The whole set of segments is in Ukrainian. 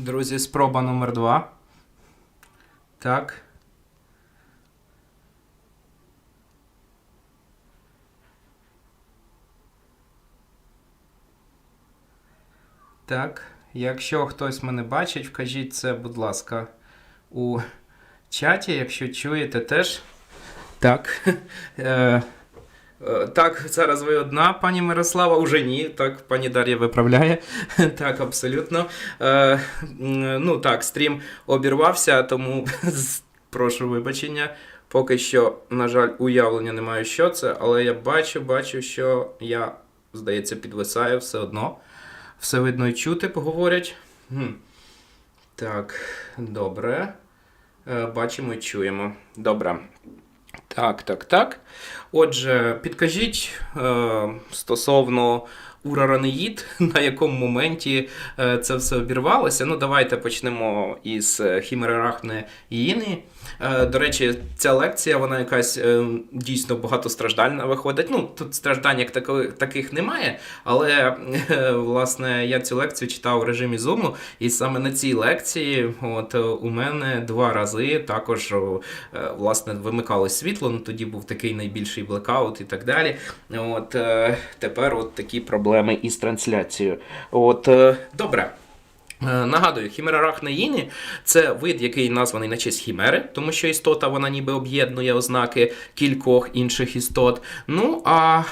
Друзі, спроба номер два. Так. Так. Якщо хтось мене бачить, вкажіть це, будь ласка, у чаті, якщо чуєте теж. Так. Е, Так, зараз ви одна, пані Мирослава, уже ні. Так, пані Дар'я виправляє. Так, абсолютно. Е, Ну так, стрім обірвався, тому прошу вибачення. Поки що, на жаль, уявлення не маю, що це, але я бачу, бачу, що я, здається, підвисаю все одно. Все видно і чути, поговорять. Хм. Так, добре. Е, Бачимо і чуємо. Добре. Так, так, так. Отже, підкажіть е, стосовно Ураранеїд, на якому моменті е, це все обірвалося. Ну, давайте почнемо із е, Хімерарахне Іїни. Е, до речі, ця лекція, вона якась дійсно багатостраждальна виходить. Ну, тут страждань як таки- таких немає, але власне я цю лекцію читав в режимі Zoom, і саме на цій лекції от, у мене два рази також власне вимикало світло. Ну тоді був такий найбільший блекаут і так далі. От тепер от такі проблеми із трансляцією. От е, добре. Е, Нагадую, хімера рахнеїни це вид, який названий на честь хімери, тому що істота вона ніби об'єднує ознаки кількох інших істот. Ну а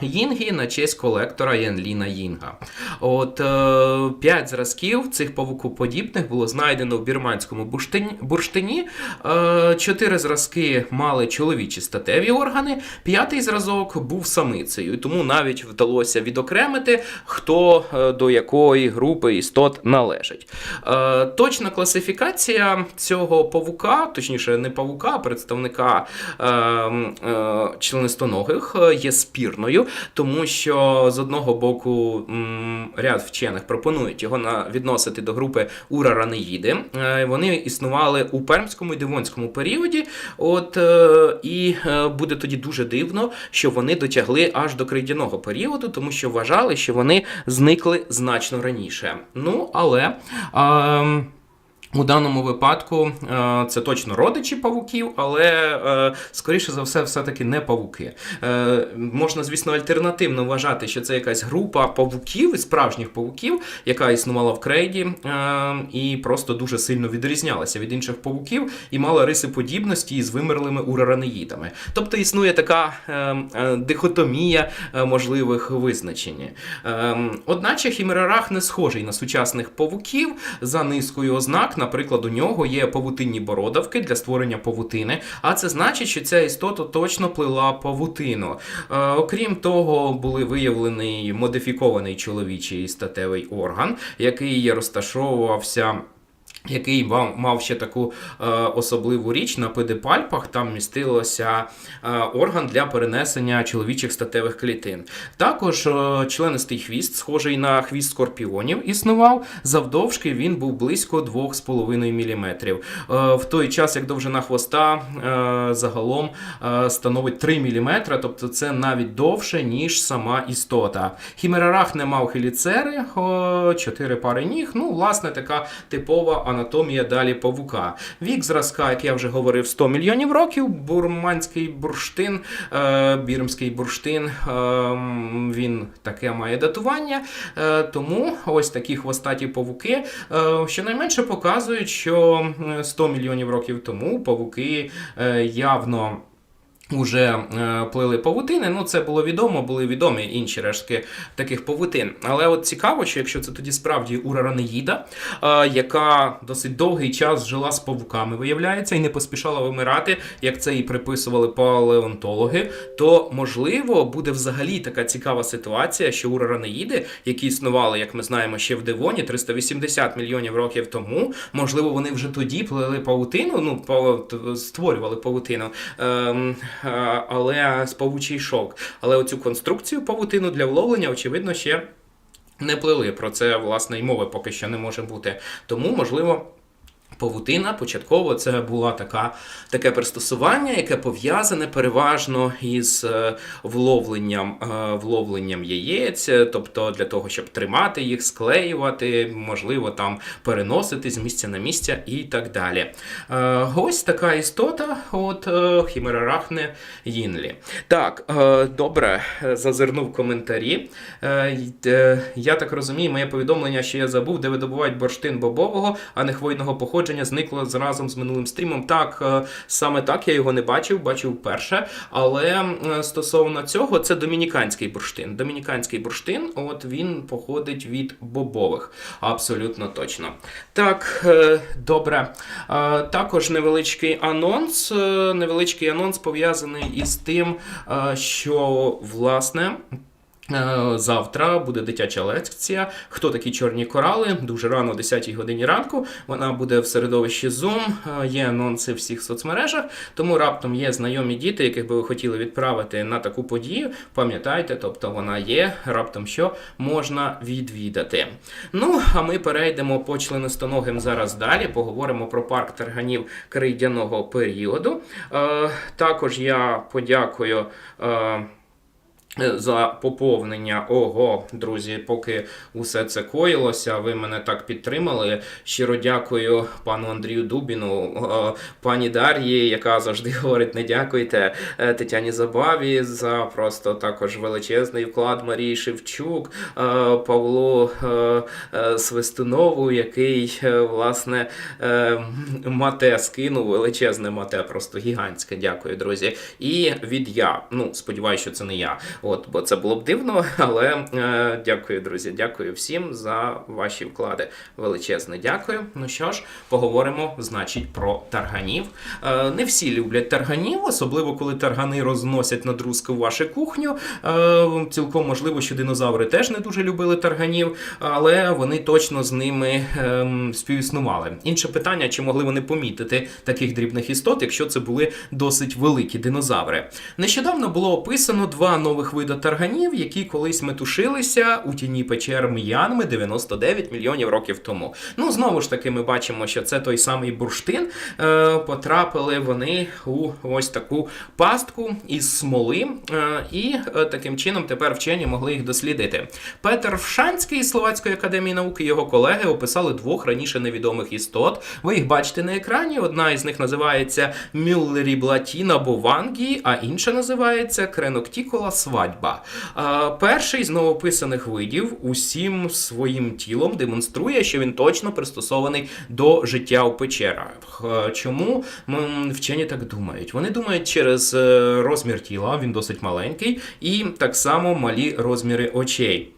е, їнги на честь колектора Янліна Їнга. От е, п'ять зразків цих павукоподібних було знайдено в бірманському бурштині. бурштині. Е, чотири зразки мали чоловічі статеві органи, п'ятий зразок був самицею, тому навіть вдалося відокремити, хто е, до якої групи істот належить. Е, точна класифікація цього павука, точніше, не павука, а представника е, е, членистоногих е, є спірною, тому що з одного боку м, ряд вчених пропонують його на, відносити до групи ураранеїди. Е, вони існували у пермському і дивонському періоді. От, е, і е, буде тоді дуже дивно, що вони дотягли аж до крейдяного періоду, тому що вважали, що вони зникли значно раніше. Ну, але. ем, у даному випадку е, це точно родичі павуків, але е, скоріше за все, все-таки не павуки. Е, можна, звісно, альтернативно вважати, що це якась група павуків, справжніх павуків, яка існувала в крейді і просто дуже сильно відрізнялася від інших павуків і мала риси подібності із вимерлими ураранеїдами. Тобто існує така дихотомія можливих визначень. Одначе хімерарах не схожий на сучасних павуків за низкою ознак. Наприклад, у нього є павутинні бородавки для створення павутини, а це значить, що ця істота точно плила павутину. Е, окрім того, були виявлений модифікований чоловічий статевий орган, який розташовувався. Який мав, ще таку е, особливу річ на педипальпах, там містилося е, орган для перенесення чоловічих статевих клітин. Також е, членистий хвіст, схожий на хвіст скорпіонів, існував. Завдовжки він був близько 2,5 мм. Е, в той час, як довжина хвоста е, загалом е, становить 3 мм, тобто це навіть довше, ніж сама істота. Хімерарах не мав хеліцери, о, 4 пари ніг. Ну, власне, така типова анатомія далі павука. Вік зразка, як я вже говорив, 100 мільйонів років. Бурманський бурштин, е, бірмський бурштин, е, він таке має датування. Е, тому ось такі хвостаті павуки, щонайменше показують, що е, 100 мільйонів років тому павуки явно. Уже е, плили павутини, ну це було відомо, були відомі інші рештки таких павутин. Але от цікаво, що якщо це тоді справді ураранеїда, е, яка досить довгий час жила з павуками, виявляється, і не поспішала вимирати, як це і приписували палеонтологи, то можливо буде взагалі така цікава ситуація, що ураранеїди, які існували, як ми знаємо, ще в Девоні 380 мільйонів років тому, можливо, вони вже тоді плели павутину, ну створювали павутину. Е, але з павучий шовк. Але оцю конструкцію павутину для вловлення, очевидно, ще не плели. Про це, власне, і мови поки що не може бути. Тому, можливо. Павутина початково це була така, таке пристосування, яке пов'язане переважно із е, вловленням, е, вловленням яєць, е, тобто для того, щоб тримати їх, склеювати, можливо, там переносити з місця на місце і так далі. Ось така істота, от Хімерарахне Їнлі. Так, добре, зазирнув коментарі. Я так розумію, моє повідомлення, що я забув, де видобувають бурштин бобового, а не хвойного походження, зникло разом з минулим стрімом. Так, е, саме так я його не бачив, бачив вперше. Але стосовно цього, це домініканський бурштин. Домініканський бурштин, от він походить від бобових. Абсолютно точно. Так, е, добре. Е, Також невеличкий анонс. Невеличкий анонс пов'язаний із тим, що власне. Е, Завтра буде дитяча лекція. Хто такі чорні корали? Дуже рано, о 10 годині ранку. Вона буде в середовищі Zoom. Е, Є анонси в всіх соцмережах. Тому раптом є знайомі діти, яких би ви хотіли відправити на таку подію. Пам'ятайте, тобто вона є. Раптом що можна відвідати. Ну, а ми перейдемо по членистоногим зараз далі. Поговоримо про парк тарганів крейдяного періоду. Е, Також я подякую. е, за поповнення. Ого, друзі, поки усе це коїлося, ви мене так підтримали. Щиро дякую пану Андрію Дубіну, е, пані Дар'ї, яка завжди говорить: не дякуйте е, Тетяні Забаві за просто також величезний вклад Марії Шевчук, е, Павлу е, е, Свистунову, який е, власне е, мате скинув, величезне мате, просто гігантське. Дякую, друзі. І від я. Ну, сподіваюся, що це не я. От, бо це було б дивно, але е, дякую, друзі. Дякую всім за ваші вклади. Величезне дякую. Ну що ж, поговоримо, значить, про тарганів. Е, не всі люблять тарганів, особливо коли таргани розносять на друзки в вашу кухню. Е, цілком можливо, що динозаври теж не дуже любили тарганів, але вони точно з ними ем, співіснували. Інше питання, чи могли вони помітити таких дрібних істот, якщо це були досить великі динозаври. Нещодавно було описано два нових види тарганів, які колись метушилися у тіні печер М'янми 99 мільйонів років тому. Ну, знову ж таки, ми бачимо, що це той самий бурштин. Е, потрапили вони у ось таку пастку із смоли, е, і е, таким чином тепер вчені могли їх дослідити. Петер Вшанський з Словацької академії науки його колеги описали двох раніше невідомих істот. Ви їх бачите на екрані. Одна із них називається Мюллеріблатіна бовангі, а інша називається Креноктікола свадьба. Перший з новописаних видів усім своїм тілом демонструє, що він точно пристосований до життя у печерах. Чому вчені так думають? Вони думають через е, розмір тіла, він досить маленький, і так само малі розміри очей.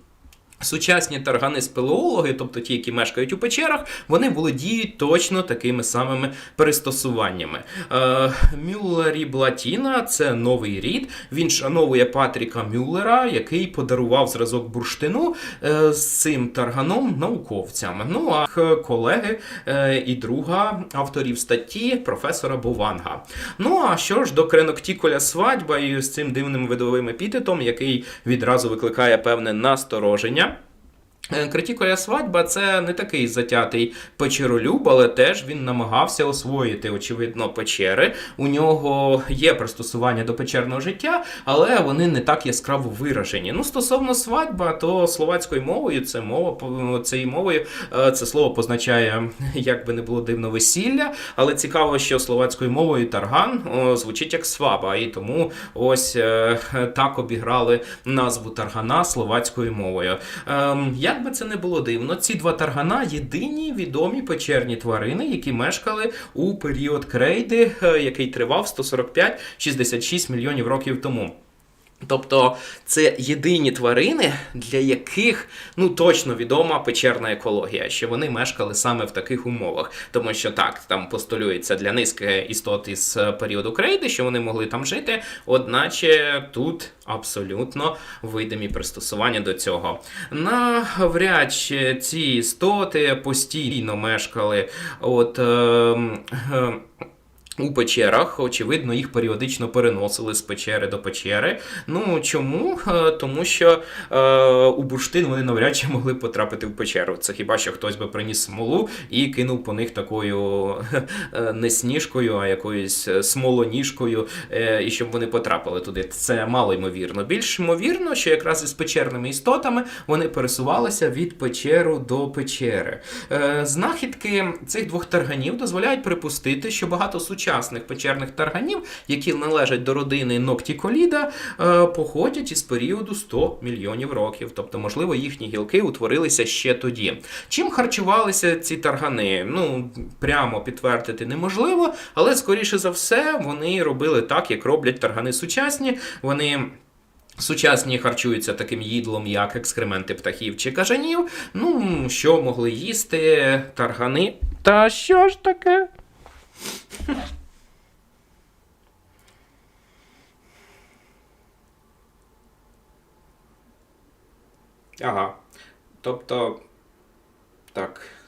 Сучасні таргани-спелеологи, тобто ті, які мешкають у печерах, вони володіють точно такими самими пристосуваннями. Е, Мюллері Блатіна це новий рід. Він шановує Патріка Мюллера, який подарував зразок бурштину е, з цим тарганом науковцям. Ну а колеги е, і друга авторів статті професора Бованга. Ну а що ж до Креноктіколя свадьба і з цим дивним видовим епітетом, який відразу викликає певне настороження. Е, свадьба це не такий затятий печеролюб, але теж він намагався освоїти, очевидно, печери. У нього є пристосування до печерного життя, але вони не так яскраво виражені. Ну, стосовно свадьба, то словацькою мовою це мова цією мовою е, це слово позначає, як би не було дивно, весілля. Але цікаво, що словацькою мовою тарган звучить як сваба, і тому ось е, так обіграли назву таргана словацькою мовою. Ем, як би це не було дивно, ці два таргана єдині відомі печерні тварини, які мешкали у період крейди, е, який тривав 145-66 мільйонів років тому. Тобто це єдині тварини, для яких ну точно відома печерна екологія, що вони мешкали саме в таких умовах. Тому що так, там постулюється для низки істот із е, періоду крейди, що вони могли там жити, одначе тут абсолютно видимі пристосування до цього. Навряд чи ці істоти постійно мешкали от. Е, е, у печерах, очевидно, їх періодично переносили з печери до печери. Ну чому? Е, Тому що е, у бурштин вони навряд чи могли потрапити в печеру. Це хіба що хтось би приніс смолу і кинув по них такою е, не сніжкою, а якоюсь е, смолоніжкою, е, і щоб вони потрапили туди. Це мало ймовірно. Більш ймовірно, що якраз із печерними істотами вони пересувалися від печеру до печери. Е, Знахідки цих двох тарганів дозволяють припустити, що багато сучасних печерних тарганів, які належать до родини Ноктіколіда, е, походять із періоду 100 мільйонів років. Тобто, можливо, їхні гілки утворилися ще тоді. Чим харчувалися ці таргани? Ну, прямо підтвердити неможливо, але скоріше за все вони робили так, як роблять таргани сучасні. Вони. Сучасні харчуються таким їдлом, як екскременти птахів чи кажанів. Ну, що могли їсти таргани? Та що ж таке? Ага. Тобто. Так.